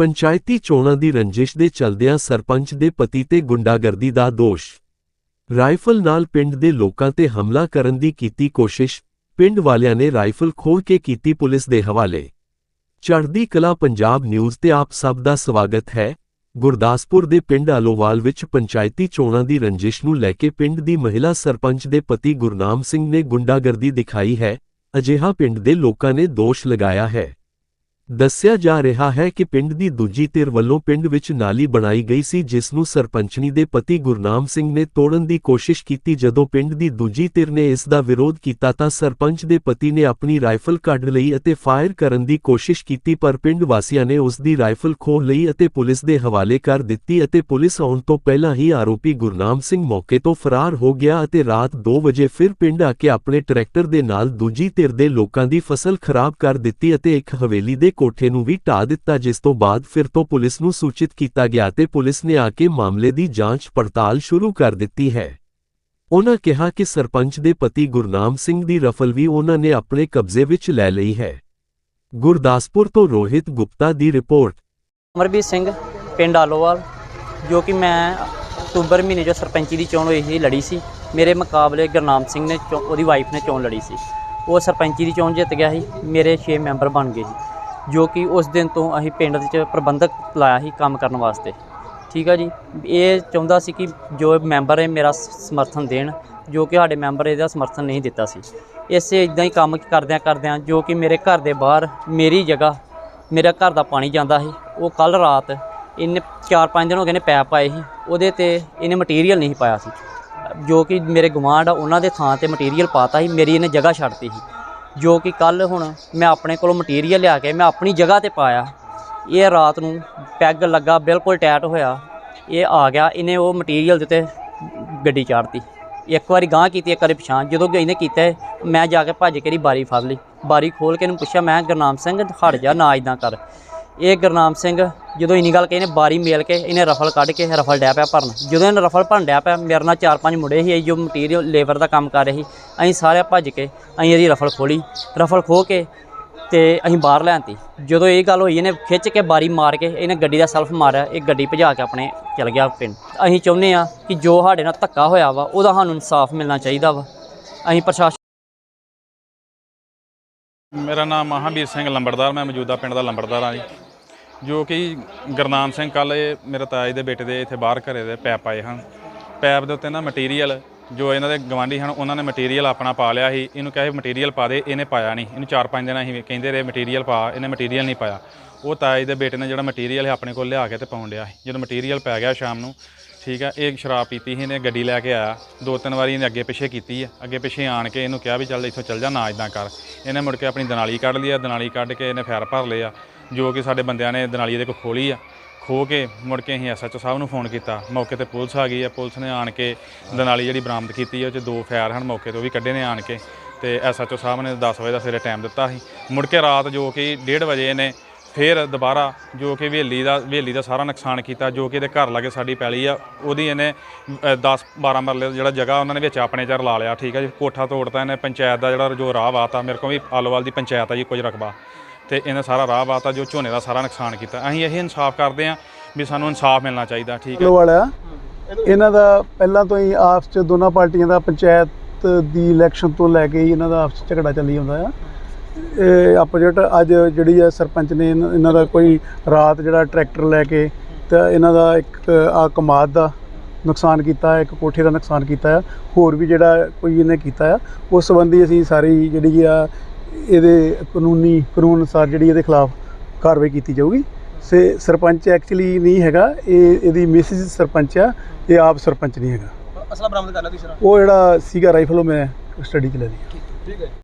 ਪੰਚਾਇਤੀ ਚੋਣਾਂ ਦੀ ਰੰਜਿਸ਼ ਦੇ ਚਲਦਿਆਂ ਸਰਪੰਚ ਦੇ ਪਤੀ ਤੇ ਗੁੰਡਾਗਰਦੀ ਦਾ ਦੋਸ਼। ਰਾਈਫਲ ਨਾਲ ਪਿੰਡ ਦੇ ਲੋਕਾਂ ਤੇ ਹਮਲਾ ਕਰਨ ਦੀ ਕੀਤੀ ਕੋਸ਼ਿਸ਼, ਪਿੰਡ ਵਾਲਿਆਂ ਨੇ ਰਾਈਫਲ ਖੋਹ ਕੇ ਕੀਤੀ ਪੁਲਿਸ ਦੇ ਹਵਾਲੇ। ਚੜ੍ਹਦੀ ਕਲਾ ਪੰਜਾਬ ਨਿਊਜ਼ ਤੇ ਆਪ ਸਭ ਦਾ ਸਵਾਗਤ ਹੈ। ਗੁਰਦਾਸਪੁਰ ਦੇ ਪਿੰਡ ਆਲੋਵਾਲ ਵਿੱਚ ਪੰਚਾਇਤੀ ਚੋਣਾਂ ਦੀ ਰੰਜਿਸ਼ ਨੂੰ ਲੈ ਕੇ ਪਿੰਡ ਦੀ ਮਹਿਲਾ ਸਰਪੰਚ ਦੇ ਪਤੀ ਗੁਰਨਾਮ ਸਿੰਘ ਨੇ ਗੁੰਡਾਗਰਦੀ ਦਿਖਾਈ ਹੈ। ਅਜਿਹਾ ਪਿੰਡ ਦੇ ਲੋਕਾਂ ਨੇ ਦੋਸ਼ ਲਗਾਇਆ ਹੈ। ਦੱਸਿਆ ਜਾ ਰਿਹਾ ਹੈ ਕਿ ਪਿੰਡ ਦੀ ਦੂਜੀ ਧਿਰ ਵੱਲੋਂ ਪਿੰਡ ਵਿੱਚ ਨਾਲੀ ਬਣਾਈ ਗਈ ਸੀ, ਜਿਸ ਨੂੰ ਸਰਪੰਚਣੀ ਦੇ ਪਤੀ ਗੁਰਨਾਮ ਸਿੰਘ ਨੇ ਤੋੜਨ ਦੀ ਕੋਸ਼ਿਸ਼ ਕੀਤੀ। ਜਦੋਂ ਪਿੰਡ ਦੀ ਦੂਜੀ ਧਿਰ ਨੇ ਇਸ ਦਾ ਵਿਰੋਧ ਕੀਤਾ ਤਾਂ ਸਰਪੰਚ ਦੇ ਪਤੀ ਨੇ ਆਪਣੀ ਰਾਈਫਲ ਕੱਢ ਲਈ ਅਤੇ ਫਾਇਰ ਕਰਨ ਦੀ ਕੋਸ਼ਿਸ਼ ਕੀਤੀ, ਪਰ ਪਿੰਡ ਵਾਸੀਆਂ ਨੇ ਉਸ ਦੀ ਰਾਈਫਲ ਖੋਹ ਲਈ ਅਤੇ ਪੁਲਿਸ ਦੇ ਹਵਾਲੇ ਕਰ ਦਿੱਤੀ ਅਤੇ ਪੁਲਿਸ ਆਉਣ ਤੋਂ ਪਹਿਲਾਂ ਹੀ ਆਰੋਪੀ ਗੁਰਨਾਮ ਸਿੰਘ ਮੌਕੇ ਤੋਂ ਫਰਾਰ ਹੋ ਗਿਆ ਅਤੇ ਰਾਤ 2 ਵਜੇ ਫਿਰ ਪਿੰਡ ਆ ਕੇ ਆਪਣੇ ਟਰੈਕਟਰ ਦੇ ਨਾਲ ਦੂਜੀ ਧਿਰ ਦੇ ਲੋਕਾਂ ਦੀ ਫਸਲ ਖਰਾਬ ਕਰ ਦਿੱਤੀ ਅਤੇ ਇੱਕ ਹਵੇਲੀ ਦੇ ਕੋਠੇ ਨੂੰ ਵੀ ਢਾ ਦਿੱਤਾ, ਜਿਸ ਤੋਂ ਬਾਅਦ ਫਿਰ ਤੋਂ ਪੁਲਿਸ ਨੂੰ ਸੂਚਿਤ ਕੀਤਾ ਗਿਆ ਤੇ ਪੁਲਿਸ ਨੇ ਆ ਕੇ ਮਾਮਲੇ ਦੀ ਜਾਂਚ ਪੜਤਾਲ ਸ਼ੁਰੂ ਕਰ ਦਿੱਤੀ ਹੈ। ਉਹਨਾਂ ਕਿਹਾ ਕਿ ਸਰਪੰਚ ਦੇ ਪਤੀ ਗੁਰਨਾਮ ਸਿੰਘ ਦੀ ਰਫਲ ਵੀ ਉਹਨਾਂ ਨੇ ਆਪਣੇ ਕਬਜ਼ੇ ਵਿੱਚ ਲੈ ਲਈ ਹੈ। ਗੁਰਦਾਸਪੁਰ ਤੋਂ ਰੋਹਿਤ ਗੁਪਤਾ ਦੀ ਰਿਪੋਰਟ। ਅਮਰਬੀਰ ਸਿੰਘ, ਪਿੰਡ ਆਲੋਵਾਲ, ਜੋ ਕਿ ਮੈਂ ਅਕਤੂਬਰ ਮਹੀਨੇ ਜੋ ਸਰਪੰਚੀ ਦੀ ਚੋਣ ਹੋਈ ਸੀ, ਲੜੀ ਸੀ। ਮੇਰੇ ਮੁਕਾਬਲੇ ਗੁਰਨਾਮ ਸਿੰਘ ਨੇ ਉਹਦੀ ਵਾਈਫ ਨੇ ਚੋਣ ਲੜੀ ਸੀ। ਉਹ ਸਰਪੰਚੀ ਦੀ ਚੋਣ ਜਿੱਤ ਗਿਆ ਸੀ, ਮੇਰੇ 6 ਮੈਂਬਰ ਬਣ ਗਏ ਸੀ। ਜੋ ਕਿ ਉਸ ਦਿਨ ਤੋਂ ਅਸੀਂ ਪਿੰਡ ਵਿੱਚ ਪ੍ਰਬੰਧਕ ਲਾਇਆ ਸੀ ਕੰਮ ਕਰਨ ਵਾਸਤੇ। ਠੀਕ ਆ ਜੀ? ਇਹ ਚਾਹੁੰਦਾ ਸੀ ਕਿ ਜੋ ਮੈਂਬਰ ਹੈ ਮੇਰਾ ਸਮਰਥਨ ਦੇਣ, ਜੋ ਕਿ ਸਾਡੇ ਮੈਂਬਰ ਇਹਦਾ ਸਮਰਥਨ ਨਹੀਂ ਦਿੱਤਾ ਸੀ। ਇਸੇ ਇਦਾਂ ਹੀ ਕੰਮ ਕਰਦਿਆਂ ਕਰਦਿਆਂ ਜੋ ਕਿ ਮੇਰੇ ਘਰ ਦੇ ਬਾਹਰ ਮੇਰੀ ਜਗ੍ਹਾ, ਮੇਰਾ ਘਰ ਦਾ ਪਾਣੀ ਜਾਂਦਾ ਸੀ। ਉਹ ਕੱਲ ਰਾਤ ਇਹਨੇ 4-5 ਦਿਨ ਹੋ ਗਏ ਨੇ ਪੈਪ ਪਾਏ ਸੀ। ਉਹਦੇ ਤੇ ਇਹਨੇ ਮਟੀਰੀਅਲ ਨਹੀਂ ਪਾਇਆ ਸੀ। ਜੋ ਕਿ ਮੇਰੇ ਗਵਾਂਢ ਆ, ਉਹਨਾਂ ਦੇ ਥਾਂ ਤੇ ਮਟੀਰੀਅਲ ਪਾਤਾ ਸੀ। ਮੇਰੀ ਇਹਨੇ ਜਗ੍ਹਾ ਛੱਡਤੀ ਸੀ। ਜੋ ਕਿ ਕੱਲ ਹੁਣ ਮੈਂ ਆਪਣੇ ਕੋਲੋਂ ਮਟੀਰੀਅਲ ਲਿਆ ਕੇ ਮੈਂ ਆਪਣੀ ਜਗ੍ਹਾ ਤੇ ਪਾਇਆ। ਇਹ ਰਾਤ ਨੂੰ ਪੈਗ ਲੱਗਾ, ਬਿਲਕੁਲ ਟਾਈਟ ਹੋਇਆ। ਇਹ ਆ ਗਿਆ, ਇਹਨੇ ਉਹ ਮਟੀਰੀਅਲ ਦੇ ਉੱਤੇ ਗੱਡੀ ਚਾੜਤੀ ਇੱਕ ਵਾਰੀ ਗਾਂਹ ਕੀਤੀ, ਇੱਕ ਵਾਰੀ ਪਛਾਣ। ਜਦੋਂ ਇਹਨੇ ਕੀਤਾ, ਮੈਂ ਜਾ ਕੇ ਭੱਜ ਕੇ ਇਹਦੀ ਬਾਰੀ ਫੜ ਲਈ। ਬਾਰੀ ਖੋਲ ਕੇ ਇਹਨੂੰ ਪੁੱਛਿਆ, ਮੈਂ ਗੁਰਨਾਮ ਸਿੰਘ, ਹਟ ਜਾ, ਨਾ ਇਦਾਂ ਕਰ। ਇਹ ਗੁਰਨਾਮ ਸਿੰਘ, ਜਦੋਂ ਇੰਨੀ ਗੱਲ ਕਹੀ ਇਹਨੇ ਬਾਰੀ ਮੇਲ ਕੇ ਇਹਨੇ ਰਫਲ ਕੱਢ ਕੇ ਰਫਲ ਡਿਆ ਪਿਆ ਭਰਨ। ਜਦੋਂ ਇਹਨੇ ਰਫਲ ਭਰਨ ਡਿਆ ਪਿਆ, ਮੇਰੇ ਨਾਲ ਚਾਰ ਪੰਜ ਮੁੰਡੇ ਸੀ ਇਹ ਜੋ ਮਟੀਰੀਅਲ ਲੇਬਰ ਦਾ ਕੰਮ ਕਰ ਰਹੇ ਸੀ, ਅਸੀਂ ਸਾਰੇ ਭੱਜ ਕੇ ਅਸੀਂ ਇਹਦੀ ਰਫਲ ਖੋਲੀ। ਰਫਲ ਖੋ ਕੇ ਤੇ ਅਸੀਂ ਬਾਹਰ ਲੈਣਤੀ ਜਦੋਂ ਇਹ ਗੱਲ ਹੋਈ, ਇਹਨੇ ਖਿੱਚ ਕੇ ਬਾਰੀ ਮਾਰ ਕੇ ਇਹਨੇ ਗੱਡੀ ਦਾ ਸੈਲਫ ਮਾਰਿਆ, ਇਹ ਗੱਡੀ ਭਜਾ ਕੇ ਆਪਣੇ ਚਲ ਗਿਆ ਪਿੰਡ। ਅਸੀਂ ਚਾਹੁੰਦੇ ਆ ਕਿ ਜੋ ਸਾਡੇ ਨਾਲ ਧੱਕਾ ਹੋਇਆ ਵਾ, ਉਹਦਾ ਸਾਨੂੰ ਇਨਸਾਫ ਮਿਲਣਾ ਚਾਹੀਦਾ ਵਾ। ਅਸੀਂ ਪ੍ਰਸ਼ਾਸਨ ਮੇਰਾ ਨਾਮ ਮਹਾਂਵੀਰ ਸਿੰਘ ਲੰਬੜਦਾਰ, ਮੈਂ ਮੌਜੂਦਾ ਪਿੰਡ ਦਾ ਲੰਬੜਦਾਰ ਹਾਂ ਜੀ। ਜੋ ਕਿ ਗੁਰਨਾਮ ਸਿੰਘ ਕੱਲ ਇਹ ਮੇਰੇ ਤਾਇਆ ਦੇ ਬੇਟੇ ਦੇ ਇੱਥੇ ਬਾਹਰ ਘਰੇ ਦੇ ਪੈਪ ਆਏ ਹਨ। ਪੈਪ ਦੇ ਉੱਤੇ ਨਾ ਮਟੀਰੀਅਲ ਜੋ ਇਹਨਾਂ ਦੇ ਗਵਾਂਢੀ ਹਨ, ਉਹਨਾਂ ਨੇ ਮਟੀਰੀਅਲ ਆਪਣਾ ਪਾ ਲਿਆ ਸੀ। ਇਹਨੂੰ ਕਹੇ ਮਟੀਰੀਅਲ ਪਾ ਦੇ, ਇਹਨੇ ਪਾਇਆ ਨਹੀਂ। ਇਹਨੂੰ 4-5 ਦਿਨ ਅਸੀਂ ਕਹਿੰਦੇ ਰਹੇ ਮਟੀਰੀਅਲ ਪਾ, ਇਹਨੇ ਮਟੀਰੀਅਲ ਨਹੀਂ ਪਾਇਆ। ਉਹ ਤਾਇਆ ਦੇ ਬੇਟੇ ਨੇ ਜਿਹੜਾ ਮਟੀਰੀਅਲ ਹੈ ਆਪਣੇ ਕੋਲ ਲਿਆ ਕੇ ਤੇ ਪਾਉਣ ਲਿਆ ਸੀ। ਜਦੋਂ ਮਟੀਰੀਅਲ ਪੈ ਗਿਆ ਸ਼ਾਮ ਨੂੰ ਠੀਕ ਆ, ਇਹ ਸ਼ਰਾਬ ਪੀਤੀ ਸੀ, ਇਹਨੇ ਗੱਡੀ ਲੈ ਕੇ ਆਇਆ। ਦੋ ਤਿੰਨ ਵਾਰੀ ਇਹਨੇ ਅੱਗੇ ਪਿੱਛੇ ਕੀਤੀ ਹੈ ਅੱਗੇ ਪਿੱਛੇ ਆਣ ਕੇ ਇਹਨੂੰ ਕਿਹਾ ਵੀ ਚੱਲ ਇੱਥੋਂ ਚੱਲ ਜਾ, ਨਾ ਇਦਾਂ ਕਰ। ਇਹਨੇ ਮੁੜ ਕੇ ਆਪਣੀ ਦਨਾਲੀ ਕੱਢ ਲਈ ਆ, ਦਨਾਲੀ ਕੱਢ ਕੇ ਇਹਨੇ ਫੈਰ ਭਰ ਲਿਆ ਜੋ ਕਿ ਸਾਡੇ ਬੰਦਿਆਂ ਨੇ ਦਨਾਲੀ ਦੇ ਕੋਲ ਖੋਲੀ ਆ। ਖੋ ਕੇ ਮੁੜ ਕੇ ਅਸੀਂ ਐਸਐਚਓ ਸਾਹਿਬ ਨੂੰ ਫੋਨ ਕੀਤਾ। ਮੌਕੇ ਤੇ ਪੁਲਿਸ ਆ ਗਈ ਆ, ਪੁਲਿਸ ਨੇ ਆਣ ਕੇ ਦਨਾਲੀ ਜਿਹੜੀ ਬਰਾਮਦ ਕੀਤੀ ਹੈ ਉਹ ਚ ਦੋ ਫੈਰ ਹਨ ਮੌਕੇ ਤੋਂ ਵੀ ਕੱਢੇ ਨੇ ਆਣ ਕੇ। ਤੇ ਐਸਐਚਓ ਸਾਹਿਬ ਨੇ 10 ਵਜੇ ਦਾ ਸਵੇਰੇ ਟਾਈਮ ਦਿੱਤਾ ਸੀ। ਮੁੜ ਕੇ ਰਾਤ ਜੋ ਕਿ 1:30 ਵਜੇ ਇਹਨੇ ਫਿਰ ਦੁਬਾਰਾ ਜੋ ਕਿ ਹਵੇਲੀ ਦਾ ਹਵੇਲੀ ਦਾ ਸਾਰਾ ਨੁਕਸਾਨ ਕੀਤਾ, ਜੋ ਕਿ ਇਹਦੇ ਘਰ ਲਾਗੇ ਸਾਡੀ ਪੈਲੀ ਆ, ਉਹਦੀ ਇਹਨੇ 10 12 ਮਰਲੇ ਦਾ ਜਿਹੜਾ ਜਗ੍ਹਾ ਉਹਨਾਂ ਨੇ ਵਿੱਚ ਆਪਣੇ ਚਰ ਲਾ ਲਿਆ, ਠੀਕ ਆ ਜੀ। ਕੋਠਾ ਤੋੜਤਾ ਇਹਨੇ, ਪੰਚਾਇਤ ਦਾ ਜਿਹੜਾ ਜੋ ਰਾਹ ਵਾਤਾ, ਮੇਰੇ ਕੋਲ ਵੀ ਆਲੋਵਾਲ ਦੀ ਪੰਚਾਇਤ ਆ ਜੀ, ਕੁਝ ਰਕਬਾ। ਤੇ ਇਹਨੇ ਸਾਰਾ ਰਾਹ ਵਾਤਾ, ਜੋ ਝੋਨੇ ਦਾ ਸਾਰਾ ਨੁਕਸਾਨ ਕੀਤਾ। ਅਸੀਂ ਇਹ ਇਨਸਾਫ ਕਰਦੇ ਹਾਂ ਵੀ ਸਾਨੂੰ ਇਨਸਾਫ ਮਿਲਣਾ ਚਾਹੀਦਾ, ਠੀਕ ਹੈ ਵਾਲਾ ਇਹਨਾਂ ਦਾ ਪਹਿਲਾਂ ਤੋਂ ਹੀ ਆਪਸ ਚ ਦੋਨਾਂ ਪਾਰਟੀਆਂ ਦਾ ਪੰਚਾਇਤ ਦੀ ਇਲੈਕਸ਼ਨ ਤੋਂ ਲੈ ਕੇ ਹੀ ਇਹਨਾਂ ਦਾ ਆਪਸ 'ਚ ਝਗੜਾ ਚੱਲੀ ਜਾਂਦਾ ਆ। ਇਹ ਆਪੋਜੀਟ ਅੱਜ ਜਿਹੜੀ ਆ ਸਰਪੰਚ ਨੇ ਇਹਨਾਂ ਇਹਨਾਂ ਦਾ ਕੋਈ ਰਾਤ ਜਿਹੜਾ ਟਰੈਕਟਰ ਲੈ ਕੇ ਤਾਂ ਇਹਨਾਂ ਦਾ ਇੱਕ ਆ ਕਮਾਦ ਦਾ ਨੁਕਸਾਨ ਕੀਤਾ ਹੈ ਇੱਕ ਕੋਠੇ ਦਾ ਨੁਕਸਾਨ ਕੀਤਾ ਹੈ ਹੋਰ ਵੀ ਜਿਹੜਾ ਕੋਈ ਇਹਨੇ ਕੀਤਾ ਆ ਉਸ ਸੰਬੰਧੀ ਅਸੀਂ ਸਾਰੀ ਜਿਹੜੀ ਆ ਇਹਦੇ ਕਾਨੂੰਨੀ ਕਾਨੂੰਨ ਅਨੁਸਾਰ ਜਿਹੜੀ ਇਹਦੇ ਖਿਲਾਫ ਕਾਰਵਾਈ ਕੀਤੀ ਜਾਊਗੀ। ਸੇ ਸਰਪੰਚ ਐਕਚੁਅਲੀ ਨਹੀਂ ਹੈਗਾ ਇਹ ਇਹਦੀ ਮਿਸਿਸ ਸਰਪੰਚ ਆ ਇਹ ਆਪ ਸਰਪੰਚ ਨਹੀਂ ਹੈਗਾ। ਅਸਲਾ ਬਰਾਮਦ ਕਰ ਲਿਆ ਤੁਸੀਂ ਉਹ ਜਿਹੜਾ ਸੀਗਾ ਰਾਈਫਲ ਉਹ ਮੈਂ ਸਟੱਡੀ ਚ ਲੈ ਲਈ